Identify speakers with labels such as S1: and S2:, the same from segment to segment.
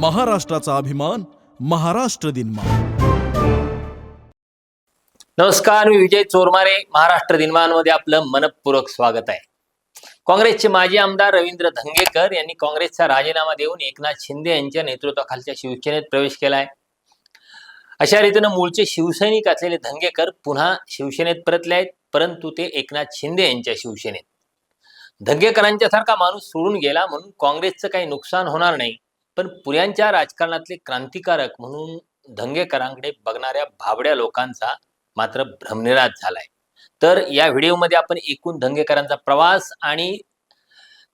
S1: महाराष्ट्राचा अभिमान महाराष्ट्र दिनमान.
S2: नमस्कार मी विजय चोरमारे महाराष्ट्र दिनमानमध्ये आपलं मनपूर्वक स्वागत आहे. काँग्रेसचे माजी आमदार रवींद्र धंगेकर यांनी काँग्रेसचा राजीनामा देऊन एकनाथ शिंदे यांच्या नेतृत्वाखालच्या शिवसेनेत प्रवेश केला आहे अशा रीतीनं मूळचे शिवसैनिक असलेले धंगेकर पुन्हा शिवसेनेत परतले आहेत परंतु ते एकनाथ शिंदे यांच्या शिवसेनेत. धंगेकरांच्या सारखा माणूस सोडून गेला म्हणून काँग्रेसचं काही नुकसान होणार नाही. पण पुण्यांच्या राजकारणातले क्रांतिकारक म्हणून धंगेकरांकडे बघणाऱ्या भाबड्या लोकांचा मात्र भ्रमनिराश झालाय. तर या व्हिडिओमध्ये आपण एकूण धंगेकरांचा प्रवास आणि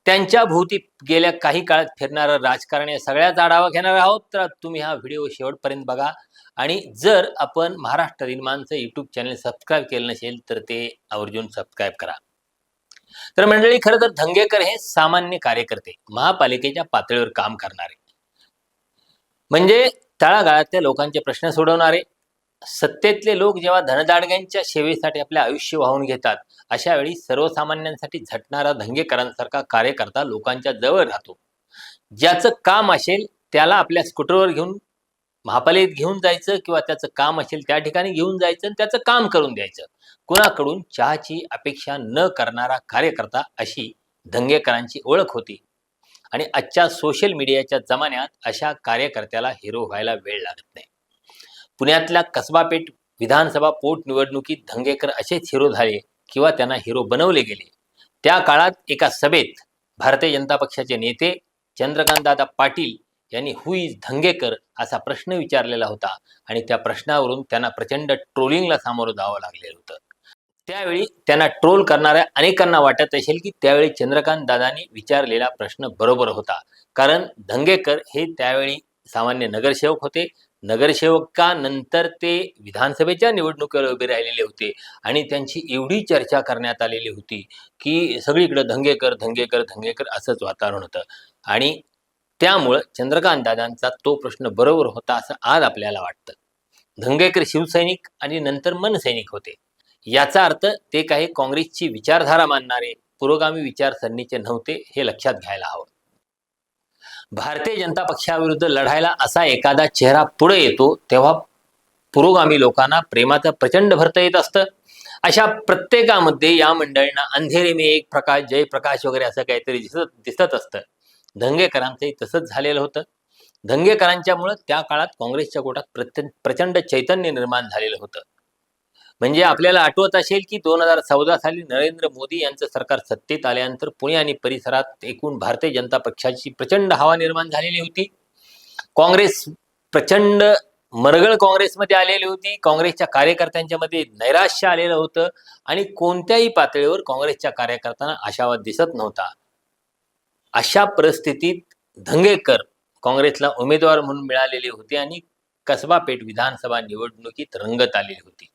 S2: त्यांच्या भोवती गेल्या काही काळात फिरणारं राजकारण या सगळ्याचा आढावा घेणार आहोत. तर तुम्ही हा व्हिडिओ शेवटपर्यंत बघा. आणि जर आपण महाराष्ट्र दिनमानचं युट्यूब चॅनल सबस्क्राईब केलं नसेल तर ते आवर्जून सबस्क्राईब करा. तर मंडळी खरं तर धंगेकर हे सामान्य कार्यकर्ते महापालिकेच्या पातळीवर काम करणारे. म्हणजे तळागाळातल्या लोकांचे प्रश्न सोडवणारे सत्तेतले लोक जेव्हा धनदाडग्यांच्या सेवेसाठी आपले आयुष्य वाहून घेतात अशा वेळी सर्वसामान्यांसाठी झटणारा धंगेकरांसारखा कार्यकर्ता लोकांच्या जवळ राहतो. ज्याचं काम असेल त्याला आपल्या स्कूटरवर घेऊन महापालिकेत घेऊन जायचं किंवा त्याचं काम असेल त्या ठिकाणी घेऊन जायचं आणि त्याचं काम करून द्यायचं. कुणाकडून चहाची अपेक्षा न करणारा कार्यकर्ता अशी धंगेकरांची ओळख होती. आणि आजच्या सोशल मीडियाच्या जमान्यात अशा कार्यकर्त्याला हिरो व्हायला वेळ लागत नाही. पुण्यातल्या कसबापेठ विधानसभा पोटनिवडणुकीत धंगेकर असेच हिरो झाले किंवा त्यांना हिरो बनवले गेले. त्या काळात एका सभेत भारतीय जनता पक्षाचे नेते चंद्रकांतदादा पाटील यांनी हु इज धंगेकर? असा प्रश्न विचारलेला होता आणि त्या प्रश्नावरून त्यांना प्रचंड ट्रोलिंगला सामोरं जावं लागलेलं होतं. त्यावेळी त्यांना ट्रोल करणाऱ्या अनेकांना वाटत असेल की त्यावेळी चंद्रकांत दादांनी विचारलेला प्रश्न बरोबर होता. कारण धंगेकर हे त्यावेळी सामान्य नगरसेवक होते. नगरसेवकानंतर ते विधानसभेच्या निवडणुकीवर उभे राहिलेले होते आणि त्यांची एवढी चर्चा करण्यात आलेली होती की सगळीकडे धंगेकर धंगेकर धंगेकर असंच वातावरण होतं. आणि त्यामुळं चंद्रकांत दादांचा तो प्रश्न बरोबर होता असं आज आपल्याला वाटतं. धंगेकर शिवसैनिक आणि नंतर मनसैनिक होते. याचा अर्थ ते काही काँग्रेसची विचारधारा मानणारे पुरोगामी विचारसरणीचे नव्हते हे लक्षात घ्यायला हवं. भारतीय जनता पक्षाविरुद्ध लढायला असा एखादा चेहरा पुढे येतो तेव्हा पुरोगामी लोकांना प्रेमाचं प्रचंड भरता येत असतं. अशा प्रत्येकामध्ये या मंडळींना अंधेरे मी एक प्रकाश जयप्रकाश वगैरे असं काहीतरी दिसत दिसत असतं. धंगेकरांचंही तसंच झालेलं होतं. धंगेकरांच्यामुळं त्या काळात काँग्रेसच्या गोटात प्रत्य प्रचंड चैतन्य निर्माण झालेलं होतं. म्हणजे आपल्याला आठवत असेल की दोन हजार चौदा साली नरेंद्र मोदी यांचं सरकार सत्तेत आल्यानंतर पुणे आणि परिसरात एकूण भारतीय जनता पक्षाची प्रचंड हवा निर्माण झालेली होती. काँग्रेस प्रचंड मरगळ काँग्रेसमध्ये आलेली होती. काँग्रेसच्या कार्यकर्त्यांच्या मध्ये नैराश्य आलेलं होतं आणि कोणत्याही पातळीवर काँग्रेसच्या कार्यकर्त्यांना आशावाद दिसत नव्हता. अशा परिस्थितीत धंगेकर काँग्रेसला उमेदवार म्हणून मिळालेले होते आणि कसबा पेठ विधानसभा निवडणुकीत रंगत आलेली होती.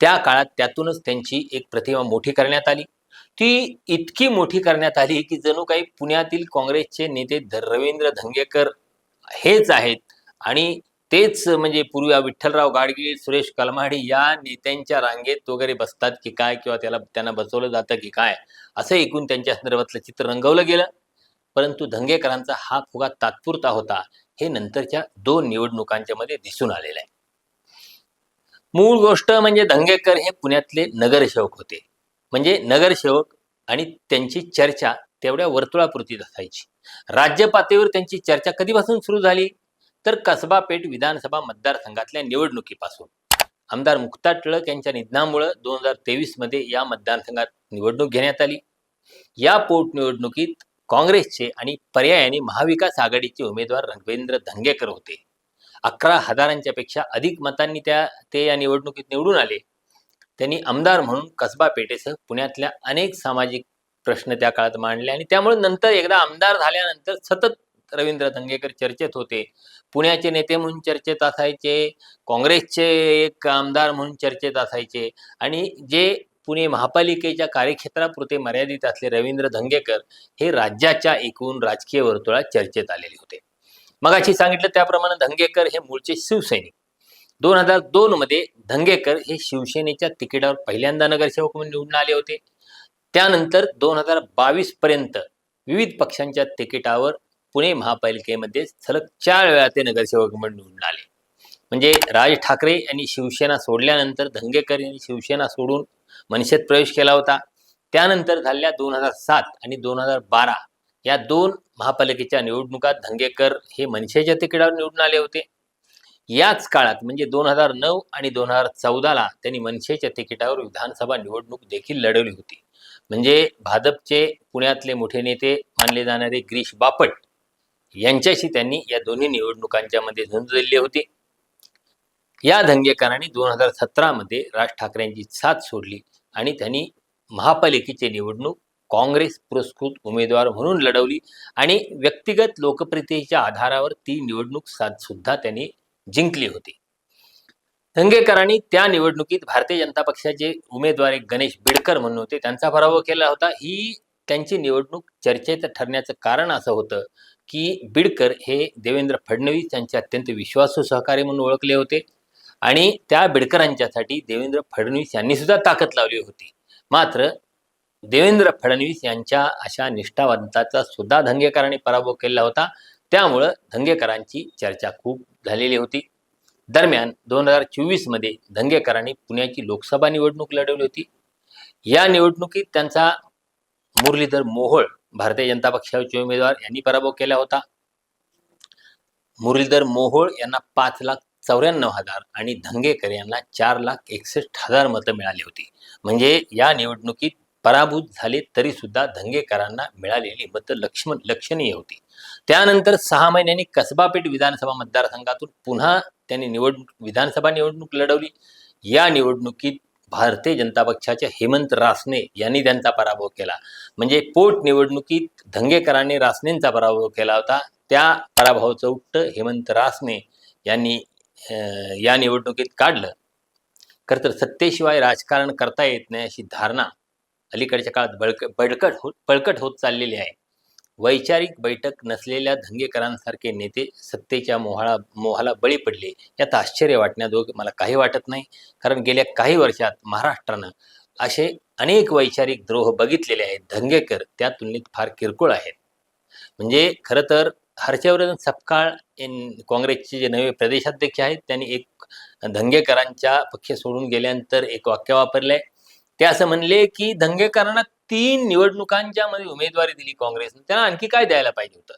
S2: त्या काळात त्यातूनच त्यांची एक प्रतिमा मोठी करण्यात आली. ती इतकी मोठी करण्यात आली की जणू काही पुण्यातील काँग्रेसचे नेते रवींद्र धंगेकर हेच आहेत. आणि तेच म्हणजे पूर्वी विठ्ठलराव गाडगीळ सुरेश कलमाडी या नेत्यांच्या रांगेत वगैरे बसतात की काय किंवा त्याला त्यांना बसवलं जातं की काय असं एकूण त्यांच्या संदर्भातलं चित्र रंगवलं गेलं. परंतु धंगेकरांचा हा फुगा तात्पुरता होता हे नंतरच्या दोन निवडणुकांच्या मध्ये दिसून आलेलं आहे. मूळ गोष्ट म्हणजे धंगेकर हे पुण्यातले नगरसेवक होते. म्हणजे नगरसेवक आणि त्यांची चर्चा तेवढ्या वर्तुळापुरतीच असायची. राज्य पातळीवर त्यांची चर्चा कधीपासून सुरू झाली? तर कसबा पेठ विधानसभा मतदारसंघातल्या निवडणुकीपासून. आमदार मुक्ता टिळक यांच्या निधनामुळं दोन हजार तेवीसमध्ये या मतदारसंघात निवडणूक घेण्यात आली. या पोटनिवडणुकीत काँग्रेसचे आणि पर्यायाने महाविकास आघाडीचे उमेदवार रघवेंद्र धंगेकर होते. अकरा हजारांच्या पेक्षा अधिक मतांनी त्या ते या निवडणुकीत निवडून आले. त्यांनी आमदार म्हणून कसबा पेठेसह पुण्यातल्या अनेक सामाजिक प्रश्न त्या काळात मांडले आणि त्यामुळे नंतर एकदा आमदार झाल्यानंतर सतत रवींद्र धंगेकर चर्चेत होते. पुण्याचे नेते म्हणून चर्चेत असायचे काँग्रेसचे एक आमदार म्हणून चर्चेत असायचे आणि जे पुणे महापालिकेच्या कार्यक्षेत्रापुरते मर्यादित असले रवींद्र धंगेकर हे राज्याच्या एकूण राजकीय वर्तुळात चर्चेत आलेले होते. मगाशी सांगितलं त्याप्रमाणे धंगेकर हे मूळचे शिवसैनिक. दोन हजार दोन मध्ये धंगेकर हे शिवसेनेच्या तिकिटावर पहिल्यांदा नगरसेवक म्हणून निवडून आले होते. त्यानंतर दोन हजार बावीस पर्यंत विविध पक्षांच्या तिकिटावर पुणे महापालिकेमध्ये सलग चार वेळा ते नगरसेवक म्हणून निवडून आले. म्हणजे राज ठाकरे यांनी शिवसेना सोडल्यानंतर धंगेकर यांनी शिवसेना सोडून मनसेत प्रवेश केला होता. त्यानंतर झालेल्या दोन हजार सात आणि दोन हजार बारा या दोन महापालिकेच्या निवडणुकात धंगेकर हे मनसेच्या तिकिटावर निवडून आले होते. याच काळात म्हणजे दोन हजार नऊ आणि दोन हजार चौदाला त्यांनी मनसेच्या तिकिटावर विधानसभा निवडणूक देखील लढवली होती. म्हणजे भाजपचे पुण्यातले मोठे नेते मानले जाणारे गिरीश बापट यांच्याशी त्यांनी या दोन्ही निवडणुकांच्या मध्ये झुंज दिली होती. या धंगेकरांनी दोन हजार सतरामध्ये राज ठाकरेंची साथ सोडली आणि त्यांनी महापालिकेची निवडणूक काँग्रेस पुरस्कृत उमेदवार म्हणून लढवली आणि व्यक्तिगत लोकप्रियतेच्या आधारावर ती निवडणूक सुद्धा त्यांनी जिंकली होती. दंगेकरांनी त्या निवडणुकीत भारतीय जनता पक्षाचे उमेदवार एक गणेश बिडकर म्हणून होते. त्यांचा पराभव केला होता. ही त्यांची निवडणूक चर्चेत ठरण्याचं कारण असं होतं की बिडकर हे देवेंद्र फडणवीस यांचे अत्यंत विश्वासू सहकारी म्हणून ओळखले होते आणि त्या बिडकरांच्यासाठी देवेंद्र फडणवीस यांनी सुद्धा ताकद लावली होती. मात्र देवेंद्र फडणवीस यांच्या अशा निष्ठावंताचा सुद्धा धंगेकरांनी पराभव केला होता. त्यामुळं धंगेकरांची चर्चा खूप झालेली होती. दरम्यान दोन हजार चोवीसमध्ये धंगेकरांनी पुण्याची लोकसभा निवडणूक लढवली होती. या निवडणुकीत त्यांचा मुरलीधर मोहोळ भारतीय जनता पक्षाचे उमेदवार यांनी पराभव केला होता. मुरलीधर मोहोळ यांना पाच लाख चौऱ्याण्णव हजार आणि धंगेकर यांना चार लाख एकसष्ट हजार मतं मिळाली होती. म्हणजे या निवडणुकीत पराभूत झाले तरी सुद्धा धंगेकरांना मिळालेली मतं लक्ष्मण लक्षणीय होती. त्यानंतर सहा महिन्यांनी कसबापेठ विधानसभा मतदारसंघातून पुन्हा त्यांनी निवडणूक विधानसभा निवडणूक लढवली. या निवडणुकीत भारतीय जनता पक्षाच्या हेमंत रासने यांनी त्यांचा पराभव केला. म्हणजे पोट निवडणुकीत धंगेकरांनी रासनेंचा पराभव केला होता. त्या पराभवाचं उट्ट हेमंत रासने यांनी या निवडणुकीत काढलं. खरं तर सत्तेशिवाय राजकारण करता येत नाही अशी धारणा अलीकडच्या काळात बळक बळकट हो बळकट होत चाललेली आहे. वैचारिक बैठक नसलेल्या धंगेकरांसारखे नेते सत्तेच्या मोहाला मोहाला बळी पडले. यात आश्चर्य वाटण्याजोगे मला काही वाटत नाही. कारण गेल्या काही वर्षात महाराष्ट्रानं असे अनेक वैचारिक द्रोह बघितलेले आहेत. धंगेकर त्या तुलनेत फार किरकोळ आहेत. म्हणजे खरं तर हर्षवर्धन सपकाळ काँग्रेसचे जे नवे प्रदेशाध्यक्ष आहेत त्यांनी एक धंगेकरांच्या पक्ष सोडून गेल्यानंतर एक वाक्य वापरलं आहे ते असं म्हणले की दंगेकरांना तीन निवडणुकांच्या मध्ये उमेदवारी दिली काँग्रेसने त्यांना आणखी काय द्यायला पाहिजे होतं?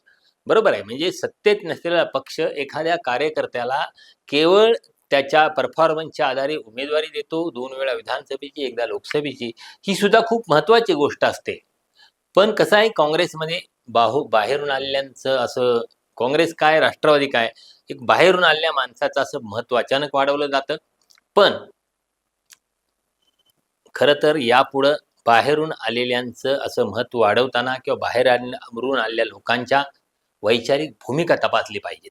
S2: बरोबर आहे. म्हणजे सत्तेत नसलेला पक्ष एखाद्या कार्यकर्त्याला केवळ त्याच्या परफॉर्मन्सच्या आधारे उमेदवारी देतो दोन वेळा विधानसभेची एकदा लोकसभेची ही सुद्धा खूप महत्वाची गोष्ट असते. पण कसं आहे काँग्रेसमध्ये बाहू बाहेरून आलेल्यांचं असं काँग्रेस काय राष्ट्रवादी काय एक बाहेरून आलेल्या माणसाचं असं महत्त्व अचानक वाढवलं जातं. पण खरं तर यापुढं बाहेरून आलेल्यांचं असं महत्त्व वाढवताना किंवा बाहेर आलेरून आलेल्या लोकांच्या वैचारिक भूमिका तपासली पाहिजे.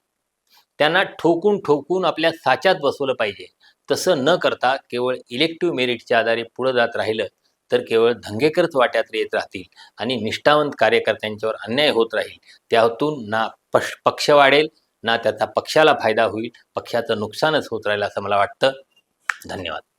S2: त्यांना ठोकून ठोकून आपल्या साच्यात बसवलं पाहिजे. तसं न करता केवळ इलेक्टिव्ह मेरिटच्या आधारे पुढं जात राहिलं तर केवळ धंगेकरच वाट्यात येत राहतील आणि निष्ठावंत कार्यकर्त्यांच्यावर अन्याय होत राहील. त्यातून ना पक्ष पक्ष वाढेल ना त्याचा पक्षाला फायदा होईल. पक्षाचं नुकसानच होत राहील असं मला वाटतं. धन्यवाद.